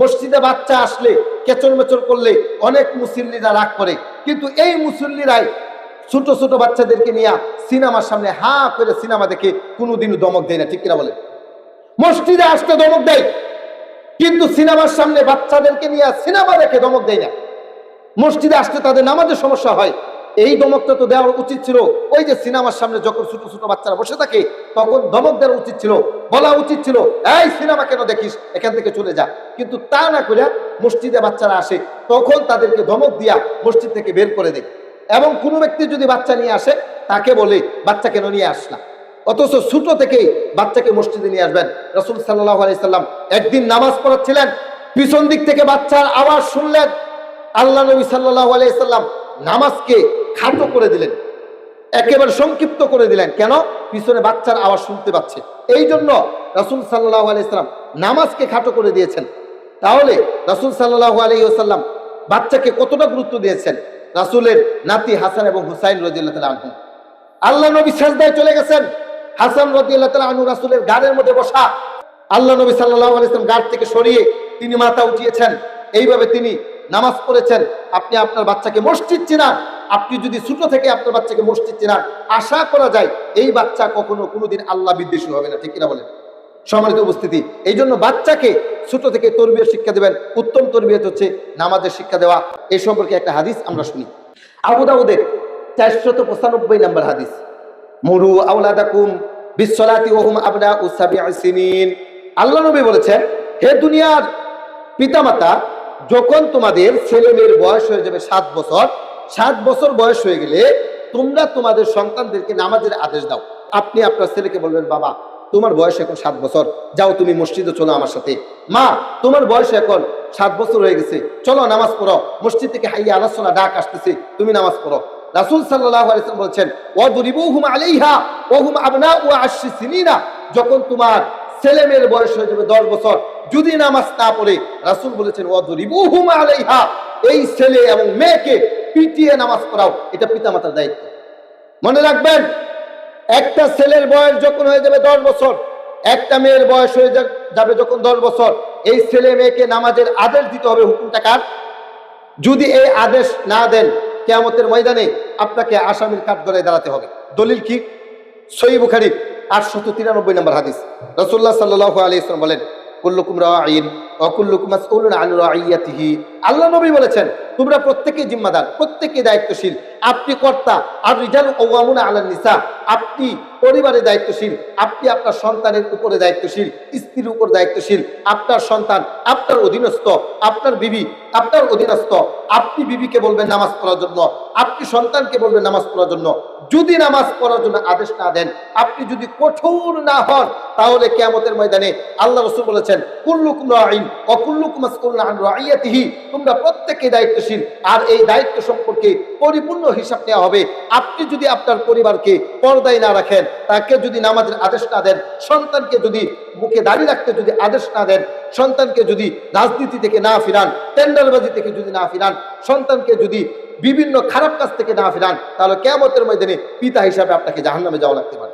মসজিদে বাচ্চা আসলে কেচর মেচর করলে অনেক মুসল্লিরা রাগ করে। কিন্তু এই মুসল্লিরাই ছোট ছোট বাচ্চাদেরকে নিয়ে সিনেমার সামনে হা করে সিনেমা দেখে কোনোদিনও দমক দেয় না, ঠিক কিনা বলে মসজিদে আসতে দমক দেয়, কিন্তু সিনেমার সামনে বাচ্চাদেরকে নিয়ে সিনেমা দেখে দমক দেয় না। মসজিদে আসতে তাদের নামাজের সমস্যা হয় এই দমকটা তো দেওয়া উচিত ছিল। ওই যে সিনেমার সামনে যখন ছোট ছোট বাচ্চারা বসে থাকে, তখন দমক দেওয়া উচিত ছিল। বলা উচিত ছিল, এই সিনেমা কেন দেখিস? এখান থেকে চলে যা। কিন্তু তা না করে মসজিদে বাচ্চারা আসে, তখন তাদেরকে ধমক দিয়া মসজিদ থেকে বের করে দেয়। এবং কোনো ব্যক্তি যদি বাচ্চা নিয়ে আসে, তাকে বলে, বাচ্চা কেন নিয়ে আসলা? অথচ ছোট থেকেই বাচ্চাকে মসজিদে নিয়ে আসবেন। রসুল সাল্লাহ আলাইসাল্লাম একদিন নামাজ পড়াচ্ছিলেন, পিছন দিক থেকে বাচ্চার আওয়াজ শুনলেন। আল্লাহ নবী সাল্লাহ আলাইসাল্লাম নামাজকে খাটো করে দিলেন। একেবারে সংক্ষিপ্ত করে দিলেন। কেন? পিছনে বাচ্চার আওয়াজ শুনতে পাচ্ছে। এই জন্য রাসুল সাল্লাহ আলাইসাল্লাম নামাজকে খাটো করে দিয়েছেন। তাহলে রাসুল সাল্লাহ আলাইসাল্লাম বাচ্চাকে কতটা গুরুত্ব দিয়েছেন? রাসুলের নাতি হাসান এবং হুসাইন রজিল্লাহ আনহু। আল্লাহ নবী সেজদায় চলে গেছেন। হাসান রদিয়াল্লাহ তালা আনু রাসুলের গাড়ের মধ্যে বসা। আল্লাহ নবী সাল্লাহ আলাইসলাম গাড় থেকে সরিয়ে তিনি মাথা উঠিয়েছেন। এইভাবে তিনি নামাজ পড়েছেন। আপনি আপনার বাচ্চাকে মসজিদ চিনান। আপনি যদি ছোট থেকে আপনার বাচ্চাকে মসজিদ চিনান, আশা করা যায় এই বাচ্চা কখনো কোনোদিন আল্লাহ বিদ্বেষী হবে না, ঠিক কিনা বলেন? সম্মানিত উপস্থিতি এই জন্য বাচ্চাকে ছোট থেকে তরবিয়ত শিক্ষা দেবেন। উত্তম তরবিয়ত হচ্ছে নামাজের শিক্ষা দেওয়া। এই সম্পর্কে একটা হাদিস আমরা শুনি। আবু দাউদের চারশত পঁচানব্বই নম্বর হাদিস। মুরু আউলাদাকুম বিশ্বলাতি ওহুম আবনা উসাবি আল্লাহ নবী বলেছেন, হে দুনিয়ার পিতামাতা, যখন তোমাদের ছেলে মেয়ের বয়স হয়ে যাবে সাত বছর সাত বছর বয়স হয়ে গেলে তোমরা তোমাদের সন্তানদেরকে নামাজের আদেশ দাও। আপনি আপনার ছেলেকে বলবেন, বাবা, তোমার বয়স এখন সাত বছর। যাও তুমি মসজিদে চলো আমার সাথে। মা, তোমার বয়স এখন সাত বছর হয়ে গেছে। চলো নামাজ পড়ো। মসজিদ থেকে হাইয়া আলোচনা ডাক আসতেছে। তুমি নামাজ পড়ো। রাসুল আলাইসাল্লাম বলছেন আবনা যখন তোমার ছেলে মেয়ের বয়স হয়ে যাবে দশ বছর, যদি নামাজ না পড়ে, রাসুল বলেছেন, ওয়াদরিবুহুম আলাইহা। এই ছেলে এবং মেয়েকে পিটিয়ে নামাজ পড়াও, এটা পিতামাতার দায়িত্ব। মনে রাখবেন, একটা ছেলের বয়স যখন হয়ে যাবে দশ বছর, একটা মেয়ের বয়স হয়ে যাবে যখন দশ বছর, এই ছেলে মেয়েকে নামাজের আদেশ দিতে হবে, হুকুমটা টাকার যদি এই আদেশ না দেন, কেয়ামতের ময়দানে আপনাকে আসামির কাঠ গড়ায় দাঁড়াতে হবে। দলিল কি? সই বুখারি আটশত তিরানব্বই নম্বর হাদিস। রসুল্লাহ সাল্লাহ আলী ইসলাম বলেন, কুল্লুকুম রাইন অকুল্লুকুম আল্লাহ নবী বলেছেন তোমরা প্রত্যেকে জিম্মাদার, প্রত্যেকে দায়িত্বশীল। আপনি কর্তা, আর রিজাল ওয়ামুনা আলান নিসা। আপনি পরিবারে দায়িত্বশীল, আপনি আপনার সন্তানের উপরে দায়িত্বশীল, স্ত্রীর উপর দায়িত্বশীল। আপনার সন্তান, আপনার অধীনস্থ, আপনার বিবি, আপনার অধীনস্থ। আপনি বিবিকে বলবেন নামাজ পড়ার জন্য, আপনি সন্তানকে বলবেন নামাজ পড়ার জন্য। যদি নামাজ পড়ার জন্য আদেশ না দেন, আপনি যদি কঠোর না হন, তাহলে কেয়ামতের ময়দানে আল্লাহ রসুল বলেছেন, কুল্লুকুম রাইন অকুল্লুকুম মাসউলুন আন রাইয়াতিহি। তোমরা প্রত্যেকে দায়িত্বশীল আর এই দায়িত্ব সম্পর্কে পরিপূর্ণ হিসাব নেওয়া হবে। আপনি যদি আপনার পরিবারকে পর্দায় না রাখেন, তাকে যদি নামাজের আদেশ না দেন, সন্তানকে যদি মুখে দাঁড়িয়ে রাখতে যদি আদেশ না দেন, সন্তানকে যদি রাজনীতি থেকে না ফিরান, টেন্ডারবাজি থেকে যদি না ফিরান, সন্তানকে যদি বিভিন্ন খারাপ কাজ থেকে না ফিরান, তাহলে কেমতের ময়দানে পিতা হিসাবে আপনাকে জাহান্নামে যাওয়া লাগতে পারে।